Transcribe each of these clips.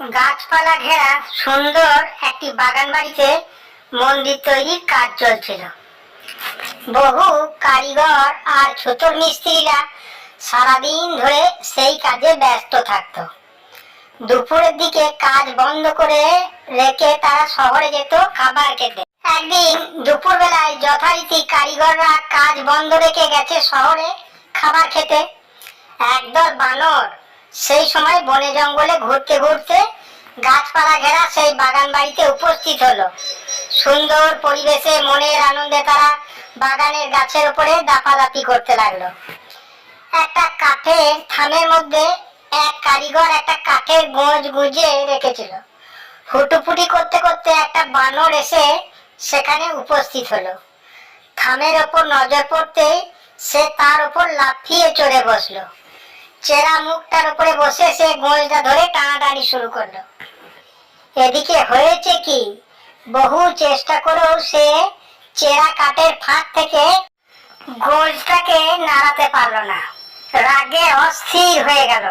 গাছপালা ঘেরা সুন্দর একটি বাগান বাড়িতে মন্দির তৈরির কাজ চলছিল। বহু কারিগর আর ছোট মিস্ত্রিরা সারাদিন ধরে সেই কাজে ব্যস্ত থাকত। দুপুরের দিকে কাজ বন্ধ করে রেখে তারা শহরে যেত খাবার খেতে। একদিন দুপুর বেলায় যথারীতি কারিগররা কাজ বন্ধ রেখে গেছে শহরে খাবার খেতে। একদল বানর সেই সময় বনে জঙ্গলে ঘুরতে ঘুরতে গাছপালা ঘেরা সেই বাগান বাড়িতে উপস্থিত হলো। সুন্দর পরিবেশে মনের আনন্দে তারা বাগানের গাছের উপরে দাপাদাপি করতে লাগল। একটা কাঠের থামের মধ্যে এক কারিগর একটা কাঠের গোঁজ গুঁজে রেখেছিল। হুটুপুটি করতে করতে একটা বানর এসে সেখানে উপস্থিত হলো। থামের ওপর নজর পড়তেই সে তার উপর লাফিয়ে চড়ে বসল। চেরা মুখটার উপরে বসে সে গোঁজটা ধরে টানাটানি শুরু করল। এদিকে হয়েছে কি? বহু চেষ্টা করেও সে চেরা কাঠের ফাঁক থেকে গোঁজটাকে নাড়াতে পারল না। রাগে অস্থির হয়ে গেল।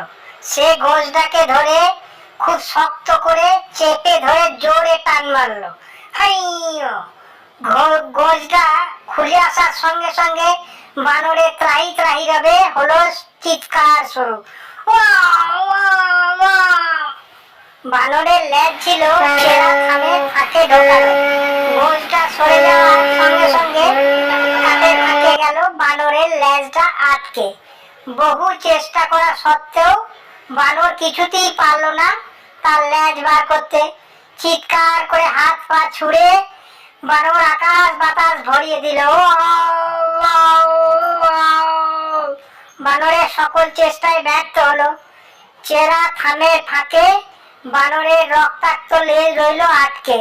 সে গোঁজটাকে ধরে খুব শক্ত করে চেপে ধরে জোরে টান মারলো। গোঁজটা খুলে আসার সঙ্গে সঙ্গে বানরের ত্রাহি ত্রাহি রবে হলো চিৎকার শুরু। বানরের লেজ ছিল ঢোকালো। সরে যাওয়ার সঙ্গে সঙ্গে গেল বানরের লেজটা আটকে। বহু চেষ্টা করা সত্ত্বেও বানর কিছুতেই পারল না তার লেজ বার করতে। চিৎকার করে হাত পা ছুড়ে বানর আকাশ বাতাস ভরিয়ে দিল। বানরের সকল চেষ্টায় ব্যর্থ হলো। চেরা থামের ফাঁকে বানরের রক্তাক্ত লেজ রইল আটকে।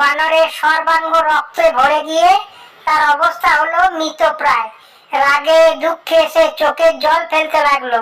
বানরের সর্বাঙ্গ রক্তে ভরে গিয়ে তার অবস্থা হলো মৃতপ্রায় রাগে দুঃখে সে চোখের জল ফেলতে লাগল।